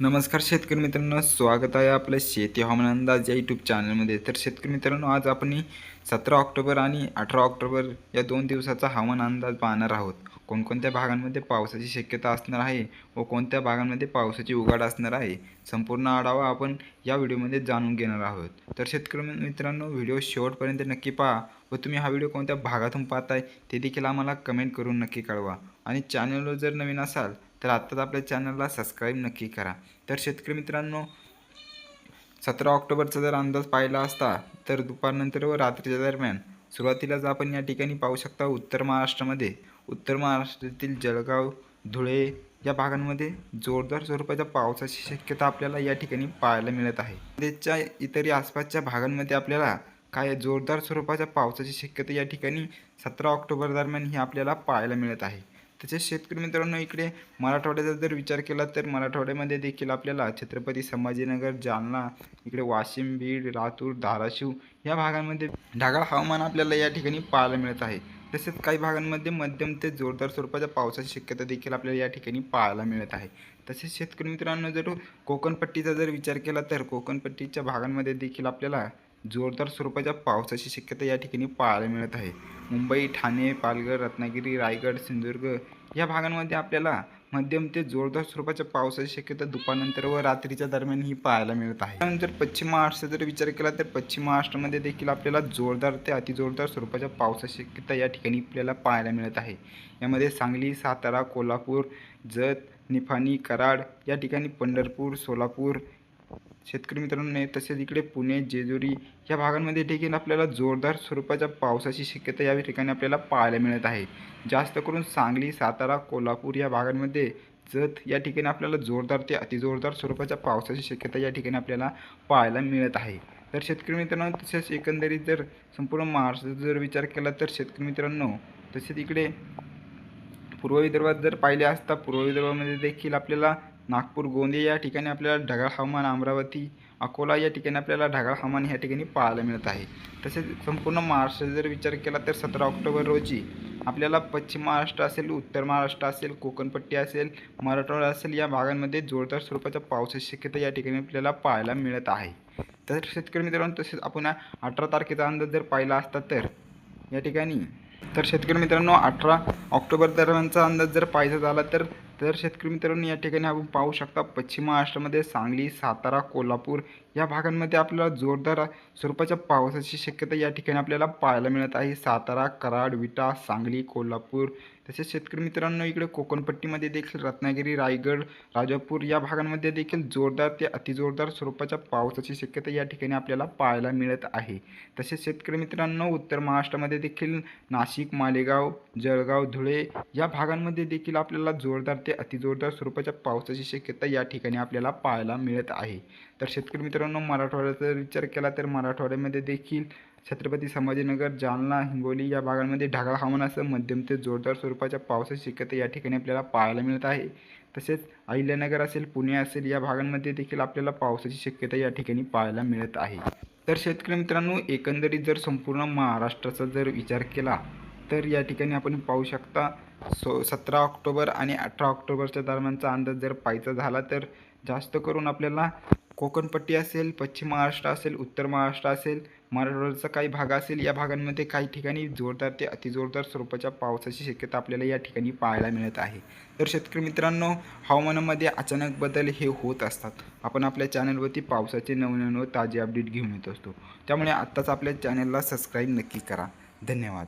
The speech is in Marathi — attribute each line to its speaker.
Speaker 1: नमस्कार शेतकरी मित्रांनो स्वागत आहे आपल्या शेती हवामान अंदाज या यूट्यूब चॅनलमध्ये तर शेतकरी मित्रांनो आज आपण सतरा ऑक्टोबर आणि अठरा ऑक्टोबर या दोन दिवसाचा हवामान अंदाज पाहणार आहोत. कोणकोणत्या भागांमध्ये पावसाची शक्यता असणार आहे व कोणत्या भागांमध्ये पावसाची उघाड असणार आहे संपूर्ण आढावा आपण या व्हिडिओमध्ये जाणून घेणार आहोत. तर शेतकरी मित्रांनो व्हिडिओ शेवटपर्यंत नक्की पहा व तुम्ही हा व्हिडिओ कोणत्या भागातून पाहताय ते देखील आम्हाला कमेंट करून नक्की कळवा. आणि चॅनलवर जर नवीन असाल तर आत्ताच आपल्या चॅनलला सबस्क्राईब नक्की करा. तर शेतकरी मित्रांनो सतरा ऑक्टोबरचा जर अंदाज पाहिला असता तर दुपारनंतर व रात्रीच्या दरम्यान सुरुवातीलाच आपण या ठिकाणी पाहू शकता उत्तर महाराष्ट्रामध्ये. उत्तर महाराष्ट्रातील जळगाव धुळे या भागांमध्ये जोरदार स्वरूपाच्या पावसाची शक्यता आपल्याला या ठिकाणी पाहायला मिळत आहे. त्याच्या इतरही आसपासच्या भागांमध्ये आपल्याला काय जोरदार स्वरूपाच्या पावसाची शक्यता या ठिकाणी सतरा ऑक्टोबर दरम्यान ही आपल्याला पाहायला मिळत आहे. तसेच शेतकरी मित्रांनो इकडे मराठवाड्याचा जर विचार केला तर मराठवाड्यामध्ये देखील आपल्याला छत्रपती संभाजीनगर जालना इकडे वाशिम बीड लातूर धाराशिव या भागांमध्ये ढगाळ हवामान आपल्याला या ठिकाणी पाहायला मिळत आहे. तसेच काही भागांमध्ये मध्यम ते जोरदार स्वरूपाच्या पावसाची शक्यता देखील आपल्याला या ठिकाणी पाहायला मिळत आहे. तसेच शेतकरी मित्रांनो जर कोकणपट्टीचा जर विचार केला तर कोकणपट्टीच्या भागांमध्ये देखील आपल्याला जोरदार स्वरूपाच्या पावसाची शक्यता या ठिकाणी पाहायला मिळत आहे. मुंबई ठाणे पालघर रत्नागिरी रायगड सिंधुदुर्ग या भागांमध्ये आपल्याला मध्यम ते जोरदार स्वरूपाच्या पावसाची शक्यता दुपारनंतर व रात्रीच्या दरम्यान ही पाहायला मिळत आहे. त्यानंतर पश्चिम महाराष्ट्राचा जर विचार केला तर पश्चिम महाराष्ट्रामध्ये देखील आपल्याला जोरदार ते अतिजोरदार स्वरूपाच्या पावसाची शक्यता या ठिकाणी आपल्याला पाहायला मिळत आहे. यामध्ये सांगली सातारा कोल्हापूर जत निफाणी कराड या ठिकाणी पंढरपूर सोलापूर शेतकरी मित्रांनो तसेच इकडे पुणे जेजुरी या भागांमध्ये देखील आपल्याला जोरदार स्वरूपाच्या पावसाची शक्यता या ठिकाणी आपल्याला पाहायला मिळत आहे. जास्त करून सांगली सातारा कोल्हापूर या भागांमध्ये जत या ठिकाणी आपल्याला जोरदार ते अतिजोरदार स्वरूपाच्या पावसाची शक्यता या ठिकाणी आपल्याला पाहायला मिळत आहे. तर शेतकरी मित्रांनो तसेच एकंदरीत जर संपूर्ण महाराष्ट्राचा जर विचार केला तर शेतकरी मित्रांनो तसेच इकडे पूर्व विदर्भात जर पाहिले असता पूर्व विदर्भामध्ये देखील आपल्याला नागपूर गोंदिया या ठिकाणी आपल्याला ढगाळ हवामान अमरावती अकोला या ठिकाणी आपल्याला ढगाळ हवामान ह्या ठिकाणी पाहायला मिळत आहे. तसेच संपूर्ण महाराष्ट्राचा जर विचार केला तर सतरा ऑक्टोबर रोजी आपल्याला पश्चिम महाराष्ट्र असेल उत्तर महाराष्ट्र असेल कोकणपट्टी असेल मराठवाडा असेल या भागांमध्ये जोरदार स्वरूपाच्या पावसाची शक्यता या ठिकाणी आपल्याला पाहायला मिळत आहे. तर शेतकरी मित्रांनो तसेच आपण अठरा तारखेचा अंदाज जर पाहिला असता तर या ठिकाणी तर शेतकरी मित्रांनो अठरा ऑक्टोबर दरम्यानचा अंदाज जर पाहायचा झाला तर तर शेतकरी मित्रांनो या ठिकाणी आपण पाहू शकता पश्चिम महाराष्ट्रामध्ये सांगली सातारा कोल्हापूर या भागांमध्ये आपल्याला जोरदार स्वरूपाच्या पावसाची शक्यता या ठिकाणी आपल्याला पाहायला मिळत आहे. सातारा कराड विटा सांगली कोल्हापूर. तसेच शेतकरी मित्रांनो इकडे कोकणपट्टीमध्ये देखील रत्नागिरी रायगड राजापूर या भागांमध्ये देखील जोरदार ते अतिजोरदार स्वरूपाच्या पावसाची शक्यता या ठिकाणी आपल्याला पाहायला मिळत आहे. तसेच शेतकरी मित्रांनो उत्तर महाराष्ट्रामध्ये देखील नाशिक मालेगाव जळगाव धुळे या भागांमध्ये देखील आपल्याला जोरदार ते अतिजोरदार स्वरूपाच्या पावसाची शक्यता या ठिकाणी आपल्याला पाहायला मिळत आहे. तर शेतकरी मित्रांनो मराठवाड्याचा जर विचार केला तर मराठवाड्यामध्ये देखील छत्रपती संभाजीनगर जालना हिंगोली या भागांमध्ये ढगाळ हवामान असं मध्यम ते जोरदार स्वरूपाच्या पावसाची शक्यता या ठिकाणी आपल्याला पाहायला मिळत आहे. तसेच अहिल्यानगर असेल पुणे असेल या भागांमध्ये देखील आपल्याला पावसाची शक्यता या ठिकाणी पाहायला मिळत आहे. तर शेतकरी मित्रांनो एकंदरीत जर संपूर्ण महाराष्ट्राचा जर विचार केला तर या ठिकाणी आपण पाहू शकता सो सतरा ऑक्टोबर आणि अठरा ऑक्टोबरच्या दरम्यानचा अंदाज जर पाहायचा झाला तर जास्त करून आपल्याला कोकणपट्टी असेल पश्चिम महाराष्ट्र असेल उत्तर महाराष्ट्र असेल मराठवाड्याचा काही भाग असेल या भागांमध्ये काही ठिकाणी जोरदार ते अतिजोरदार स्वरूपाच्या पावसाची शक्यता आपल्याला या ठिकाणी पाहायला मिळत आहे. तर शेतकरी मित्रांनो हवामानामध्ये अचानक बदल हे होत असतात. आपण आपल्या चॅनलवरती पावसाचे नवनव ताजे अपडेट घेऊन येत असतो. त्यामुळे आत्ताच आपल्या चॅनलला सबस्क्राईब नक्की करा. धन्यवाद.